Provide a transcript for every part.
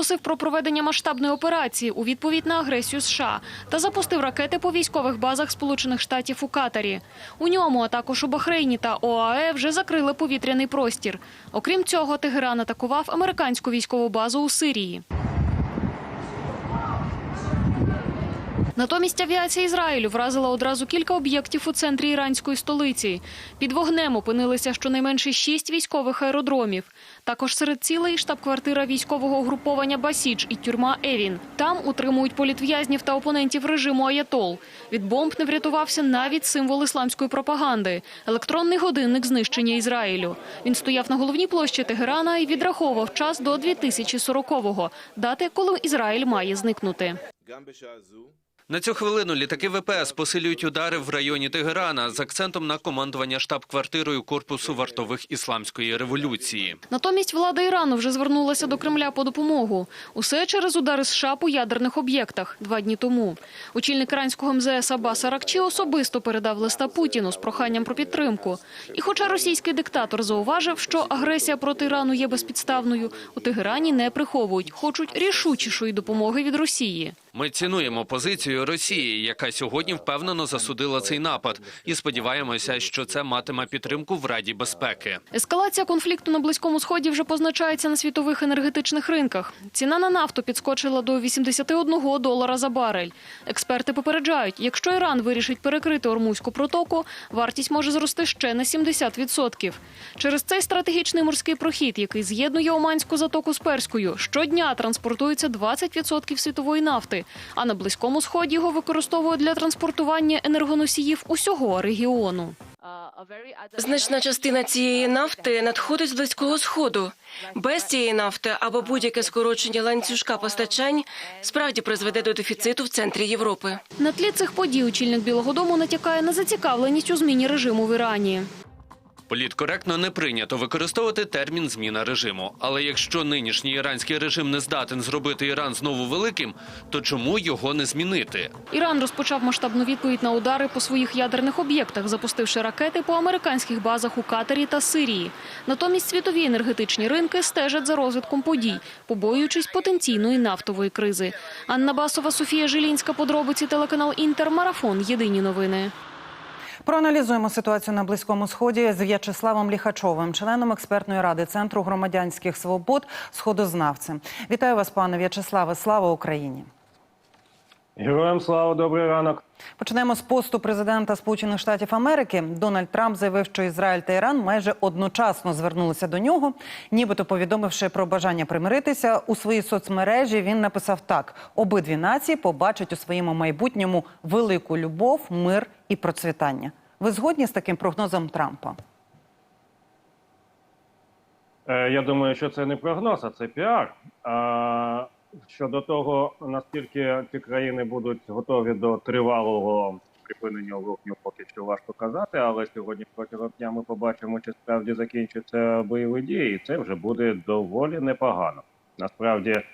оголосив про проведення масштабної операції у відповідь на агресію США та запустив ракети по військових базах Сполучених Штатів у Катарі. У ньому, а також у Бахрейні та ОАЕ вже закрили повітряний простір. Окрім цього, Тегеран атакував американську військову базу у Сирії. Натомість авіація Ізраїлю вразила одразу кілька об'єктів у центрі іранської столиці. Під вогнем опинилися щонайменше шість військових аеродромів. Також серед цілей штаб-квартира військового угруповання Басідж і тюрма Евін. Там утримують політв'язнів та опонентів режиму Аятол. Від бомб не врятувався навіть символ ісламської пропаганди – електронний годинник знищення Ізраїлю. Він стояв на головній площі Тегерана і відраховував час до 2040-го – дати, коли Ізраїль має зникнути. На цю хвилину літаки ВПС посилюють удари в районі Тегерана з акцентом на командування штаб-квартирою корпусу вартових ісламської революції. Натомість влада Ірану вже звернулася до Кремля по допомогу. Усе через удари США по ядерних об'єктах два дні тому. Очільник іранського МЗС Аббас Аракчі особисто передав листа Путіну з проханням про підтримку. І, хоча російський диктатор зауважив, що агресія проти Ірану є безпідставною, у Тегерані не приховують, хочуть рішучішої допомоги від Росії. Ми цінуємо позицію Росії, яка сьогодні впевнено засудила цей напад, і сподіваємося, що це матиме підтримку в Раді безпеки. Ескалація конфлікту на Близькому Сході вже позначається на світових енергетичних ринках. Ціна на нафту підскочила до 81 долара за барель. Експерти попереджають, якщо Іран вирішить перекрити Ормузьку протоку, вартість може зрости ще на 70%. Через цей стратегічний морський прохід, який з'єднує Оманську затоку з Перською, щодня транспортується 20% світової нафти, а на Близькому Сході його використовують для транспортування енергоносіїв усього регіону. Значна частина цієї нафти надходить з близького сходу. Без цієї нафти або будь-яке скорочення ланцюжка постачань справді призведе до дефіциту в центрі Європи. На тлі цих подій очільник Білого Дому натякає на зацікавленість у зміні режиму в Ірані. Політкоректно не прийнято використовувати термін зміна режиму. Але якщо нинішній іранський режим не здатен зробити Іран знову великим, то чому його не змінити? Іран розпочав масштабну відповідь на удари по своїх ядерних об'єктах, запустивши ракети по американських базах у Катарі та Сирії. Натомість світові енергетичні ринки стежать за розвитком подій, побоюючись потенційної нафтової кризи. Анна Басова, Софія Жилінська, подробиці телеканал Інтер, Марафон. Єдині новини. Проаналізуємо ситуацію на близькому сході з В'ячеславом Ліхачовим, членом експертної ради центру громадянських свобод, сходознавцем. Вітаю вас, пане В'ячеславе. Слава Україні! Героям слава, добрий ранок. Почнемо з посту президента Сполучених Штатів Америки. Дональд Трамп заявив, що Ізраїль та Іран майже одночасно звернулися до нього, нібито повідомивши про бажання примиритися у своїй соцмережі. Він написав так: обидві нації побачать у своєму майбутньому велику любов, мир і процвітання. Ви згодні з таким прогнозом Трампа? Е, Я думаю, що це не прогноз, а це піар. А щодо того, наскільки ці країни будуть готові до тривалого припинення вогню, поки що важко казати. Але сьогодні протягом дня ми побачимо, чи справді закінчаться бойові дії. І це вже буде доволі непогано. Насправді е,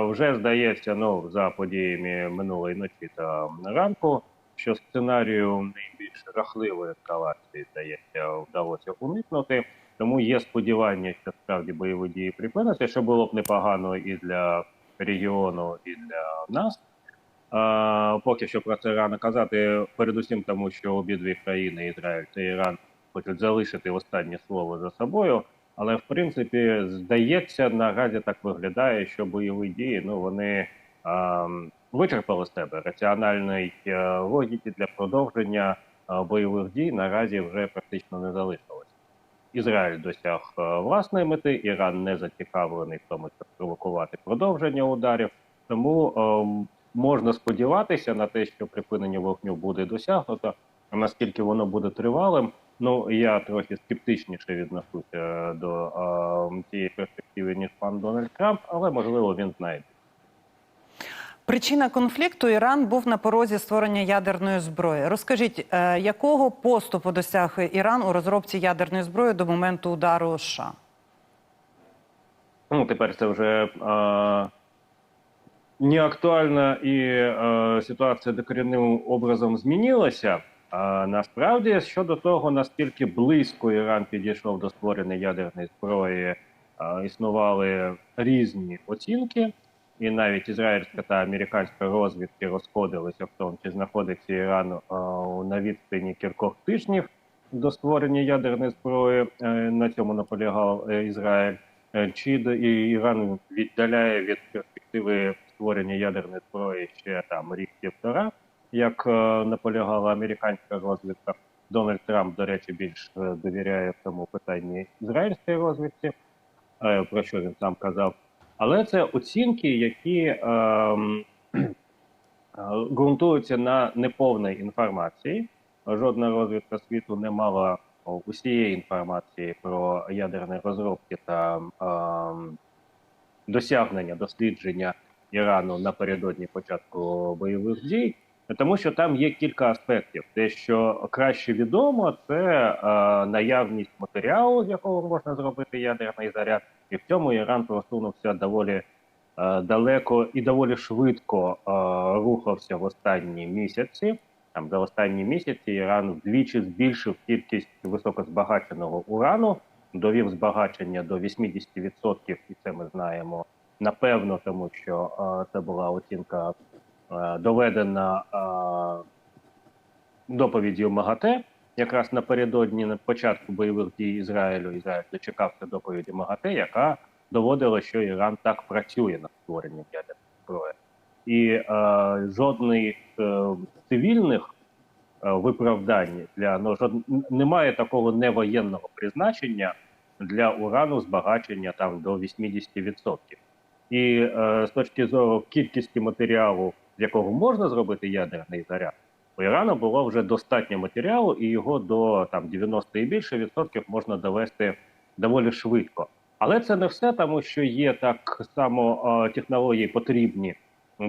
вже здається, ну за подіями минулої ночі та ранку, що сценарію жахливої ескалації здається вдалося уникнути. Тому є сподівання, що справді бойові дії припиняться, що було б непогано і для регіону, і для нас. А, поки що про це рано казати, передусім тому, що обидві країни, Ізраїль та Іран, хочуть залишити останнє слово за собою. Але в принципі, здається, наразі так виглядає, що бойові дії ну вони а, вичерпали з себе раціональної е, логіки для продовження бойових дій наразі вже практично не залишилось. Ізраїль досяг е, власної мети, Іран не зацікавлений в тому, щоб провокувати продовження ударів. Тому е, можна сподіватися на те, що припинення вогню буде досягнуто. А наскільки воно буде тривалим, ну я трохи скептичніше відношуся до е, цієї перспективи ніж пан Дональд Трамп, але можливо він знайде. Причина конфлікту Іран був на порозі створення ядерної зброї. Розкажіть, е, якого поступу досяг Іран у розробці ядерної зброї до моменту удару США? Ну, тепер це вже е, не актуальна і е, ситуація докорінним образом змінилася. А насправді щодо того, наскільки близько Іран підійшов до створення ядерної зброї, е, існували різні оцінки. І навіть ізраїльська та американська розвідки розходилися в тому, чи знаходиться Іран е, на відстані кількох тижнів до створення ядерної зброї. Е, На цьому наполягав е, Ізраїль. Чи Іран віддаляє від перспективи створення ядерної зброї ще там рік півтора, як наполягала американська розвідка. Дональд Трамп, до речі, більш довіряє в цьому питанні ізраїльській розвідці, про що він сам казав. Але це оцінки, які ем, е, ґрунтуються на неповній інформації. Жодна розвідка світу не мала усієї інформації про ядерні розробки та ем, досягнення дослідження Ірану напередодні початку бойових дій. Тому що там є кілька аспектів. Те, що краще відомо, це е, наявність матеріалу, з якого можна зробити ядерний заряд, і в цьому Іран просунувся доволі е, далеко і доволі швидко е, рухався в останні місяці. Там за останні місяці Іран вдвічі збільшив кількість високозбагаченого урану, довів збагачення до 80%, і це ми знаємо напевно, тому що е, це була оцінка доведена е, доповіддю МАГАТЕ. Якраз напередодні на початку бойових дій Ізраїлю Ізраїль дочекався доповіді МАГАТЕ, яка доводила, що Іран так працює над створенням ядерної зброї. І е, жодних е, цивільних е, виправдань для ну, жод... немає такого невоєнного призначення для урану збагачення там до 80%. І е, з точки зору кількості матеріалу, з якого можна зробити ядерний заряд, у Ірану було вже достатньо матеріалу, і його до там 90 і більше відсотків можна довести доволі швидко. Але це не все, тому що є так само технології потрібні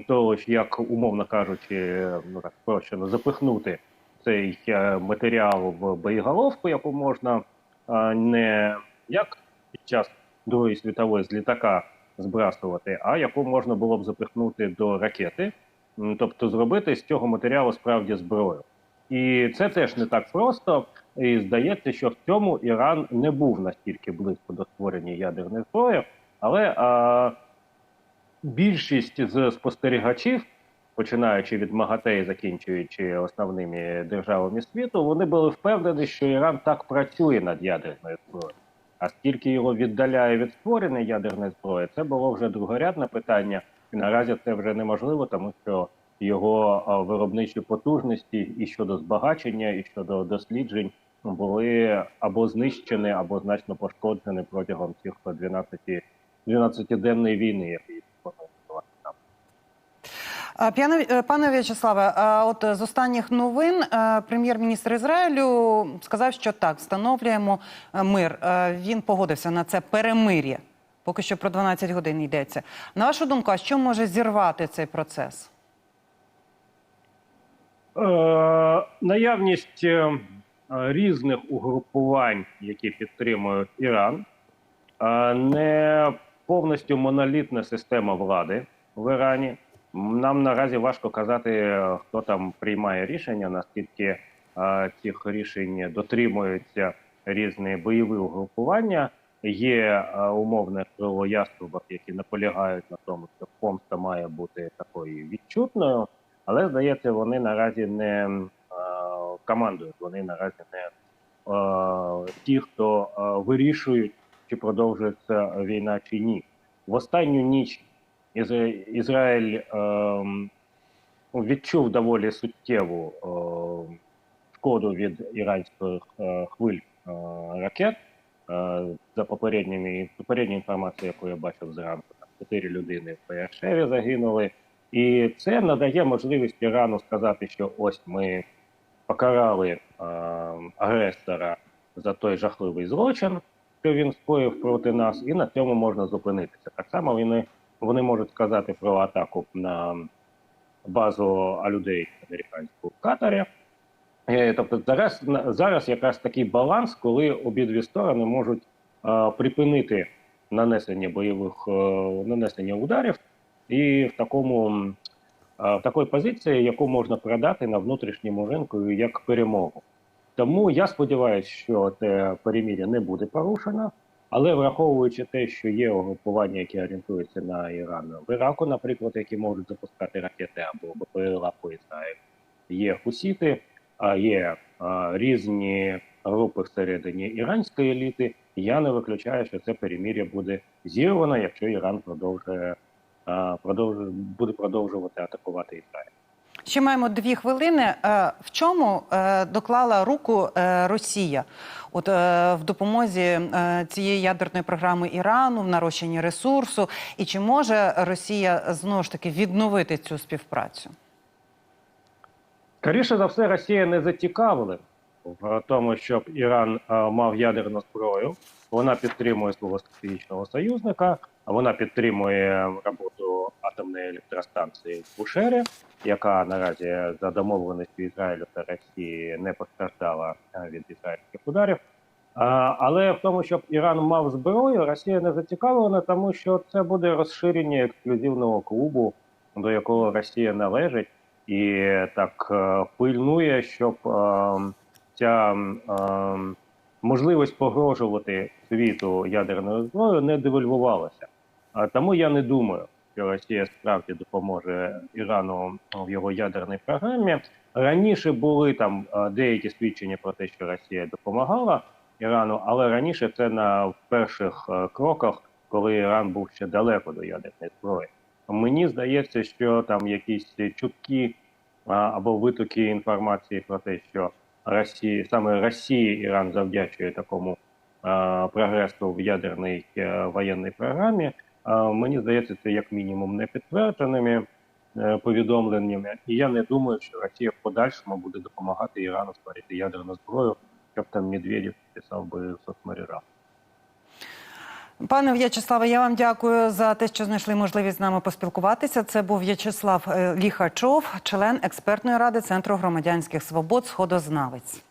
того як умовно кажучи, ну так спрощено запихнути цей е, матеріал в боєголовку, яку можна не як під час Другої світової з літака збрасувати, а яку можна було б запихнути до ракети, тобто зробити з цього матеріалу справді зброю. І це теж не так просто. І здається, що в цьому Іран не був настільки близько до створення ядерної зброї, але а, більшість з спостерігачів, починаючи від МАГАТЕ і закінчуючи основними державами світу, вони були впевнені, що Іран так працює над ядерною зброєю. А скільки його віддаляє від створення ядерної зброї, це було вже другорядне питання, і наразі це вже неможливо, тому що його виробничі потужності і щодо збагачення, і щодо досліджень були або знищені, або значно пошкоджені протягом цих 12 12-денної війни, як її можна називати там. А, П'яне, е, пане В'ячеславе, от з останніх новин е, прем'єр-міністр Ізраїлю сказав, що так, встановлюємо е, мир. Він погодився на це перемир'я. Поки що про 12 годин йдеться. На вашу думку, а що може зірвати цей процес? Е, наявність е, різних угрупувань, які підтримують Іран, е, не повністю монолітна система влади в Ірані. Нам наразі важко казати, е, хто там приймає рішення, наскільки е, цих рішень дотримуються різні бойові угрупування. Є е, умовне крило яструбах, які наполягають на тому, що помста має бути такою відчутною. Але здається, вони наразі не е, командують. Вони наразі не е, ті, хто вирішують, чи продовжується війна чи ні. В останню ніч Ізра... Ізраїль відчув доволі суттєву шкоду від іранських хвиль ракет. Е, за попередніми попередньою інформацією, яку я бачив зранку, там чотири людини в Першеві загинули. І це надає можливість Ірану сказати, що ось ми покарали е, агресора за той жахливий злочин, що він скоїв проти нас, і на цьому можна зупинитися. Так само вони, вони можуть сказати про атаку на базу людей американську в. Е, Тобто зараз, зараз якраз такий баланс, коли обидві сторони можуть е, припинити нанесення бойових е, нанесення ударів, і в такому е, в такій позиції, яку можна передати на внутрішньому ринку як перемогу. Тому я сподіваюся, що це перемір'я не буде порушено, Але враховуючи те, що є угрупування, які орієнтуються на Іран в Іраку, наприклад, які можуть запускати ракети або БПЛА по Ізраїлю, є хусіти, є різні групи всередині іранської еліти. Я не виключаю, що це перемір'я буде зірвано, якщо Іран продовжує, продовжує буде продовжувати атакувати Ізраїль. Ще маємо дві хвилини. Е, В чому е, доклала руку е, Росія? От в допомозі цієї ядерної програми Ірану, в нарощенні ресурсу, і чи може Росія знову ж таки відновити цю співпрацю? Скоріше за все, Росія не зацікавлена в тому, щоб Іран е, мав ядерну зброю. Вона підтримує свого стратегічного союзника, вона підтримує роботу атомної електростанції в Бушері, яка наразі за домовленістю Ізраїлю та Росії не постраждала е, від ізраїльських ударів. А, Але в тому, щоб Іран мав зброю, Росія не зацікавлена, тому що це буде розширення ексклюзивного клубу, до якого Росія належить і так е, пильнує, щоб е, ця е, можливість погрожувати світу ядерною зброєю не девальвувалася. Тому я не думаю, що Росія справді допоможе Ірану в його ядерній програмі. Раніше були там деякі свідчення про те, що Росія допомагала Ірану, але раніше це на перших кроках, коли Іран був ще далеко до ядерної зброї. Мені здається, що там якісь чутки або витоки інформації про те, що Росії саме Росії Іран завдячує такому а, прогресу в ядерній е, воєнній програмі. А, мені здається, це як мінімум не підтвердженими е, повідомленнями. І я не думаю, що Росія в подальшому буде допомагати Ірану створити ядерну зброю, щоб там Медведєв писав би в соцмережах. Пане В'ячеславе, я вам дякую за те, що знайшли можливість з нами поспілкуватися. Це був В'ячеслав е, Ліхачов, член експертної ради Центру громадянських свобод Сходознавець.